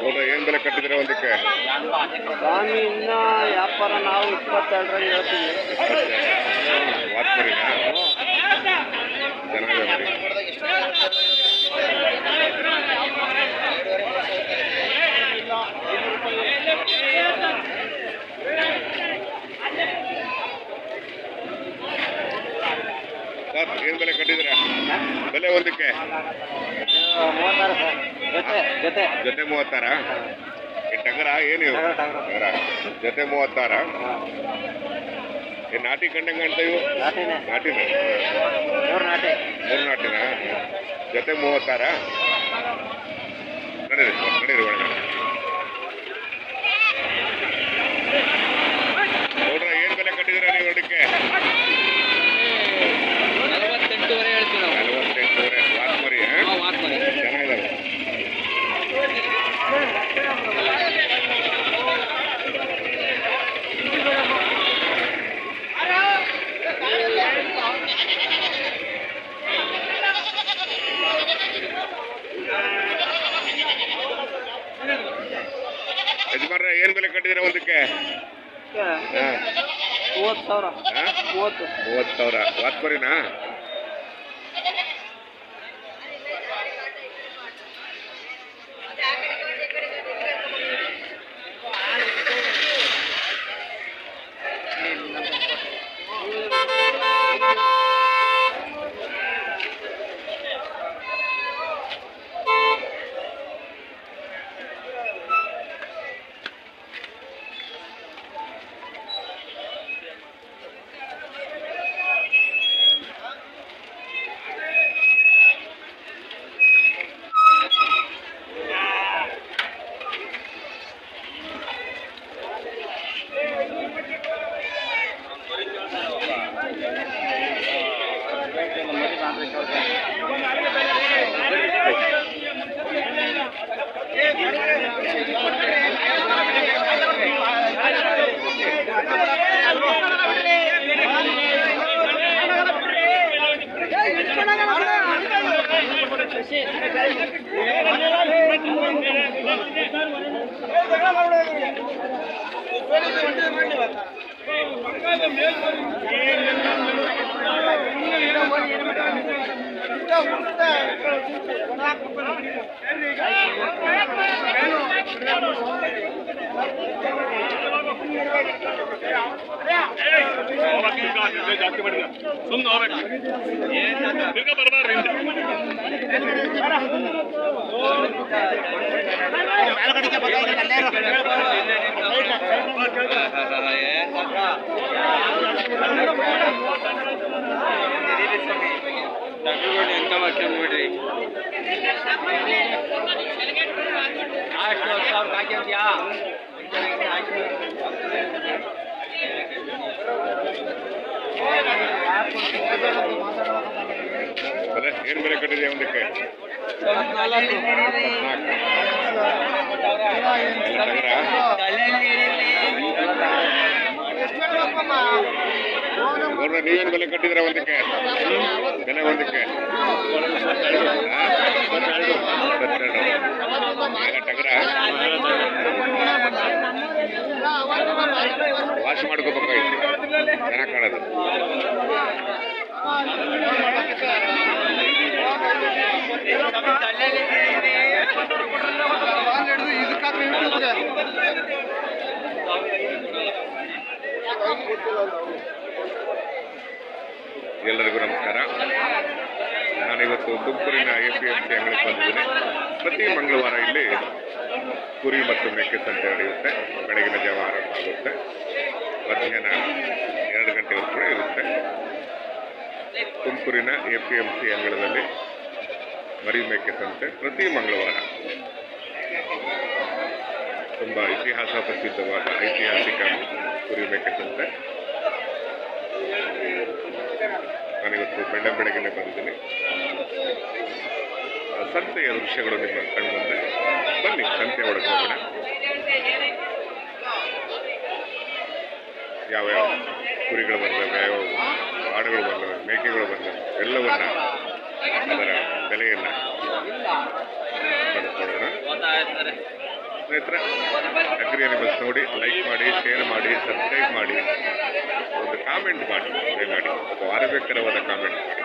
ನೋಡ್ರಿ ಏನ್ ಬೆಲೆ ಕಟ್ಟಿದ್ರೆ ಒಂದಕ್ಕೆ ಸ್ವಾಮಿ ಇನ್ನ ವ್ಯಾಪಾರ ನಾವು ಇಪ್ಪತ್ತೆರಡರಲ್ಲಿ ಹೇಳ್ತೀವಿ ವಾತ್ಮರಿನಾ ಚೆನ್ನಾಗಿದೆ ನೋಡಿ ಸರ್ ಏನ್ ಬೆಲೆ ಕಟ್ಟಿದ್ರ ಬೆಲೆ ಒಂದಕ್ಕೆ ಮೂವತ್ತಾರು ಸರ್ ಜೊತೆ ಮೂವತ್ತಾರ? ಟಗರ ಏನು? ಟಗರ, ಜೊತೆ ಮೂವತ್ತಾರ? ಈ ನಾಟಿ ಕಂಡಂಗೆ ಕಾಣ್ತಾ ಇವು? ನಾಟಿನೇ. ಮೂರು ನಾಟಿ. ಮೂರು ನಾಟಿನ? ಜೊತೆ ಮೂವತ್ತಾರ? ನಡೀರಿ ನಡೀರಿ ಒಳಗಡೆ ನೋಡ್ರ ಏನ್ ಬೆಲೆ ಕಟ್ಟಿದಿರ ನೀವು ಅದಕ್ಕೆ ನಲವತ್ತೆಂಟುವರೆ ಹೇಳ್ತೀವಿ ನಾವು ನಲವತ್ತೆಂಟುವರೆ ವಾತ್ಮರಿ ನಾವು ಮಾತ್ಮರಿ ಚೆನ್ನಾಗಿದಾವೆ ಯಜಮಾನ್ರೆ ಏನ್ ಒಂದಕ್ಕೆ? ಮೂವತ್ತು ಸಾವಿರ. ಮೂವತ್ತು. ಸಾವಿರ. ವಾತ್ಮರಿನಾ ಜಾಸ್ತಿ ಮಾಡಿದ ಸುಮ್ಮನೆ ಹೋಗ್ಬೇಕು ತಿರ್ಗಾ ಬರಬಾರ್ದು ಹಿಂದೆ ಎಂತ ಮಾಡ್ಕೊಂಡು ನೋಡ್ರಿ ಅಷ್ಟು ಹತ್ತು ಸಾವಿರ ಹಾಕಿದ್ಯಾ ಅದೇ ಏನ್ ಬೆಲೆ ಕಟ್ಟಿದೆ ಒಂದಕ್ಕೆ? ನಾಲ್ಕು. ನಾಲ್ಕು ನೀವೇನು ಬೆಲೆ ಕಟ್ಟಿದ್ರೆ ಒಂದಕ್ಕೆ? ಬೆಲೆ ಒಂದಕ್ಕೆ? ಟಗರ ವಾಶ್ ಮಾಡ್ಕೋಬೇಕಾಯ್ತು ಚೆನ್ನಾಗಿ ಕಾಣೋದು. ಎಲ್ಲರಿಗೂ ನಮಸ್ಕಾರ. ನಾನಿವತ್ತು ತುಮಕೂರಿನ ಎ ಪಿ ಎಂ ಸಿ ಅಂಗಡಿಗೆ ಬಂದಿದ್ದೀನಿ. ಪ್ರತಿ ಮಂಗಳವಾರ ಇಲ್ಲಿ ಕುರಿ ಮತ್ತು ಮೇಕೆ ಸಂತೆ ನಡೆಯುತ್ತೆ. ಬೆಳಗಿನ ಜಾವ ಆರಂಭ ಆಗುತ್ತೆ. ಮಧ್ಯಾಹ್ನ ಎರಡು ಗಂಟೆವರೆಗೂ ಕೂಡ ಇರುತ್ತೆ. ತುಮಕೂರಿನ ಎ ಪಿ ಎಂ ಸಿ ಅಂಗಳದಲ್ಲಿ ಮರಿ ಮೇಕೆ ಸಂತೆ ಪ್ರತಿ ಮಂಗಳವಾರ. ತುಂಬ ಇತಿಹಾಸ ಪ್ರಸಿದ್ಧವಾದ ಐತಿಹಾಸಿಕ ಕುರಿ ಮೇಕೆ ಸಂತೆ. ನಾನಿವತ್ತು ಬೆಳ್ಳ ಬೆಳಗ್ಗೆನೆ ಬಂದಿದ್ದೀನಿ. ಸಂತೆಯ ದೃಶ್ಯಗಳು ನಿಮ್ಮ ಕಣ್ಮುಂದೆ. ಬನ್ನಿ ಸಂತೆ ಒಳಗೆ ಹೋಗೋಣ. ಯಾವ್ಯಾವ ಕುರಿಗಳು ಬಂದವೆ ಯಾವ ಆಡುಗಳು ಬಂದವೆ ಮೇಕೆಗಳು ಬಂದವೆ ಎಲ್ಲವನ್ನ ಅದರ ಬೆಲೆಯನ್ನು ಪಡೆದುಕೊಳ್ಳೋಣ ಸ್ನೇಹಿತರೆ ಅಗ್ರಿ ಅನಿಮಲ್ಸ್ ನೋಡಿ ಲೈಕ್ ಮಾಡಿ ಶೇರ್ ಮಾಡಿ ಸಬ್ಸ್ಕ್ರೈಬ್ ಮಾಡಿ. ಒಂದು ಕಾಮೆಂಟ್ ಮಾಡಿ ಒಂದು ಆರೋಗ್ಯಕರವಾದ ಕಾಮೆಂಟ್ ಮಾಡಿ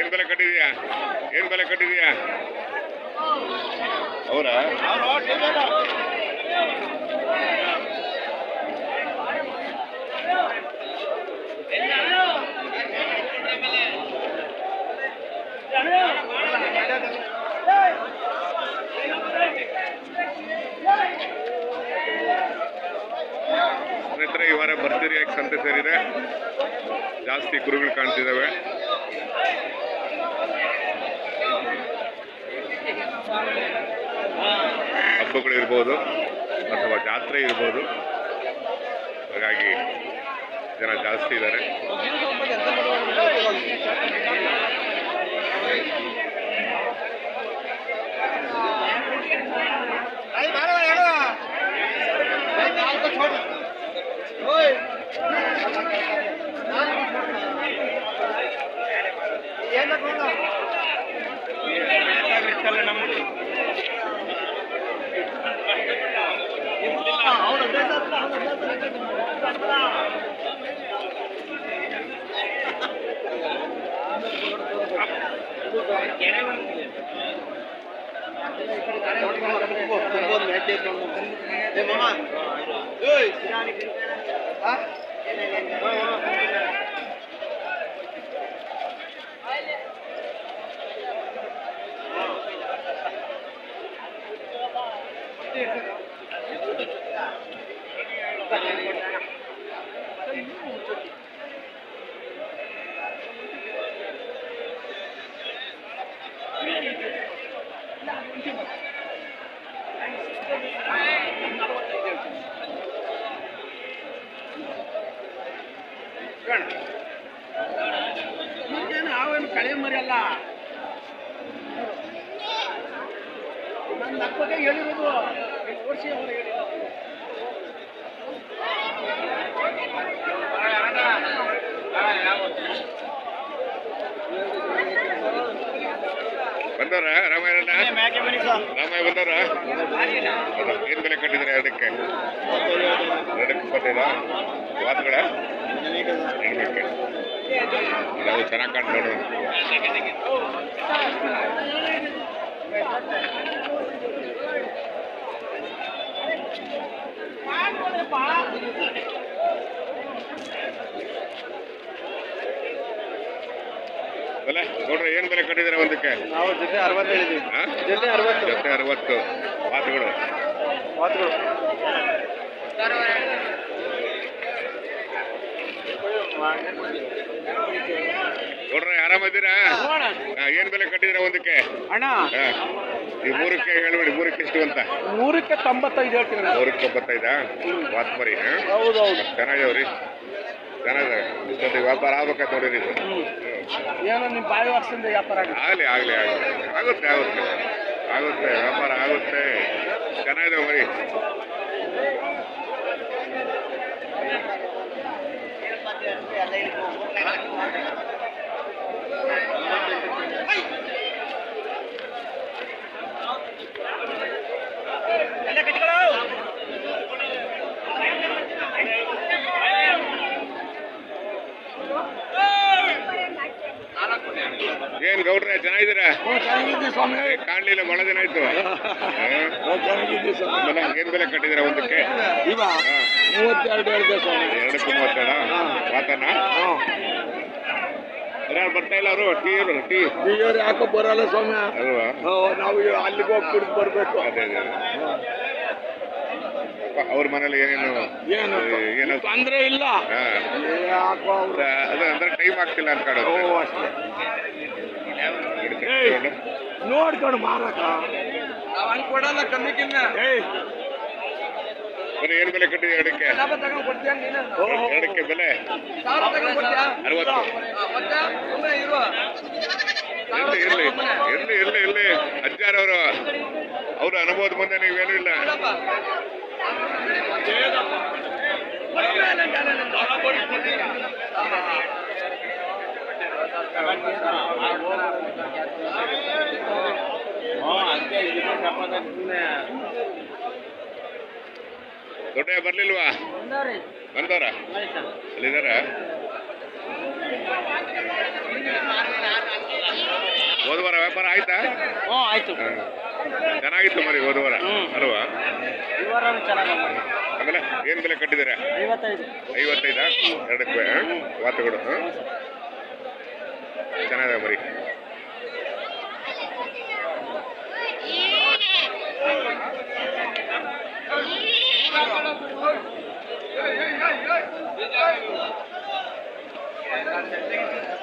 ಏನ್ ಬೆಲೆ ಕಟ್ಟಿದ್ಯಾ? ಏನ್ ಬೆಲೆ ಕಟ್ಟಿದ್ಯಾ? ಅವರ ಸ್ನೇಹಿತರೆ ಈ ವಾರ ಭರ್ಜರಿಯಾಗಿ ಸಂತೆ ಸೇರಿದೆ ಜಾಸ್ತಿ ಕುರಿಗಳು ಕಾಣ್ತಿದ್ದಾವೆ ಹಬ್ಬಗಳು ಇರ್ಬೋದು ಅಥವಾ ಜಾತ್ರೆ ಇರ್ಬೋದು. ಹಾಗಾಗಿ ಜನ ಜಾಸ್ತಿ ಇದ್ದಾರೆ. ఏ మామా ఏయ్ ఆ Thank you. ಅಲ್ಲ. ನನ್ನ ಅಪ್ಪಗೆ ಹೇಳಿರೋದು. ಅವ್ರು ಹೇಳಿರೋದು ಬಂದವ್ರ ರಾಮಾಯಣ? ರಾಮಾಯ ಬಂದವ್ರ? ಹೌದಾ? ಏನ್ ಬೆಲೆ ಕಟ್ಟಿದ್ರೆ ಎರಡಕ್ಕೆ ಎರಡಕ್ಕೆ ಇಪ್ಪತ್ತೈದ? ಮಾತುಗಳ ಚೆನ್ನಾಗಿ ಕಾಣ್ ನೋಡೋಣ ಬೆಲೆ? ನೋಡ್ರಿ ಏನು ಬೆಲೆ ಕಟ್ಟಿದಿರ ಒಂದಕ್ಕೆ? ನಾವು ಜೊತೆ ಅರವತ್ತು ಹೇಳಿದ್ವಿ? ಜೊತೆ ಅರವತ್ತು. ಜೊತೆ ಅರವತ್ತು. ಮಾತುಗಳು. ಮಾತುಗಳು. ನೋಡ್ರಿ ಆರಾಮದ್ದೀರಾ ಹಾ, ಏನ್ ಬೆಲೆ ಕಟ್ಟಿದ್ರ ಒಂದಕ್ಕೆ? ಅಣ್ಣ. ಈ ಮೂರಕ್ಕೆ ಹೇಳ್ಬಿಡಿ ಮೂರಕ್ಕೆ ಎಷ್ಟು ಅಂತ. ಮೂರಕ್ಕೆ ತೊಂಬತ್ತೈದು ಹೇಳ್ತೀನಿ ಮೂರಕ್ಕೆ ತೊಂಬತ್ತೈದಾ? ವಾತ್ ಮರಿ ಹಾ? ಹೌದೌದು. ಚೆನ್ನಾಗ್ಯಾವ್ರಿ ಚೆನ್ನಾಗಿದೆ ಇಷ್ಟೊತ್ತಿಗೆ ವ್ಯಾಪಾರ ಆಗ್ಬೇಕಂತ ನೋಡಿರಿ. ಏನೋ ನಿಮ್ಮ ಬಾಯಿ ವರ್ಷದಿಂದ ವ್ಯಾಪಾರ ಆಗಲಿ ಆಗಲಿ ಆಗಲಿ ಆಗ್ಲಿ. ಆಗುತ್ತೆ ಆಗುತ್ತೆ. ಆಗುತ್ತೆ ವ್ಯಾಪಾರ ಆಗುತ್ತೆ. ಚೆನ್ನಾಗಿದೆ ಮರಿ. kadar da elim oldu. ಚೆನ್ನಾಗಿದ್ದೀರಾ? ಕಾಣ್ಲಿಲ್ಲ ಬಹಳ ದಿನ ಆಯ್ತು. ಏನ್ ಬೆಲೆ ಕಟ್ಟಿದ್ದೀರಾ ಒಂದಕ್ಕೆ. ಮೂವತ್ತೆರಡು ಎರಡಕ್ಕೂ ಮೂವತ್ತೇಳ ವಾತನ ಬರ್ತಾ ಇಲ್ಲ ಅವರು? ಟೀ ಅವರು ಟೀ. ಅವ್ರು ಯಾಕೋ ಬರಲ್ಲ ಸ್ವಾಮಿ. ಅಲ್ವಾ? ನಾವು ಅಲ್ಲಿಗೆ ಹೋಗಿ ಕುಡಿದು ಬರ್ಬೇಕು. ಅದೇ ಅದೇ ಅವ್ರ ಮನೇಲಿ ಏನೇನು? ಏನು? ಏನು ತೊಂದ್ರೆ ಇಲ್ಲ. ಯಾಕೋ ಅಂದ್ರೆ ಟೈಮ್ ಆಗ್ತಿಲ್ಲ ಅಂತ ಓ ಅಷ್ಟೇ. ನೋಡ್ಕೊಂಡು ಮಾರಕ ಕೊಡಲ್ಲ ಕಮ್ಮಿ ಕಿನ್ನ ಏಯ್. ಬರೀ ಏನ್ ಬೆಲೆ ಕಟ್ಟಿದೆ ಎರಡಕ್ಕೆ ಎರಡಕ್ಕೆ ಬೆಲೆ? ಅರವತ್ತು. ಇರ್ಲಿ ಇರ್ಲಿ. ಇರ್ಲಿ ಇರ್ಲಿ ಇರ್ಲಿ. ಅಜ್ಜಾರವರು ಅವ್ರ ಅನುಭವದ ಮುಂದೆ ನೀವೇನು ಇಲ್ಲ. ದೊಡ್ಡ ಬರ್ಲಿಲ್ವಾ? ಬಂದವ್ರ ಅಲ್ಲಿದಾರ? ಹೋದ ವಾರ ವ್ಯಾಪಾರ ಆಯ್ತಾ? ಹ್ಞೂ ಆಯ್ತು. ಚೆನ್ನಾಗಿತ್ತು ಮರಿ ಹೋದ ವಾರ. ಅಲ್ವಾ? ಆಮೇಲೆ ಏನ್ ಬೆಲೆ ಕಟ್ಟಿದ್ದೀರಾ? ಐವತ್ತೈದು. ಐವತ್ತೈದಾ? ಎರಡಕ್ಕೆ ವಾತಗಳು ಚೆನ್ನಾಗಿದೆ ಮರಿ ಏ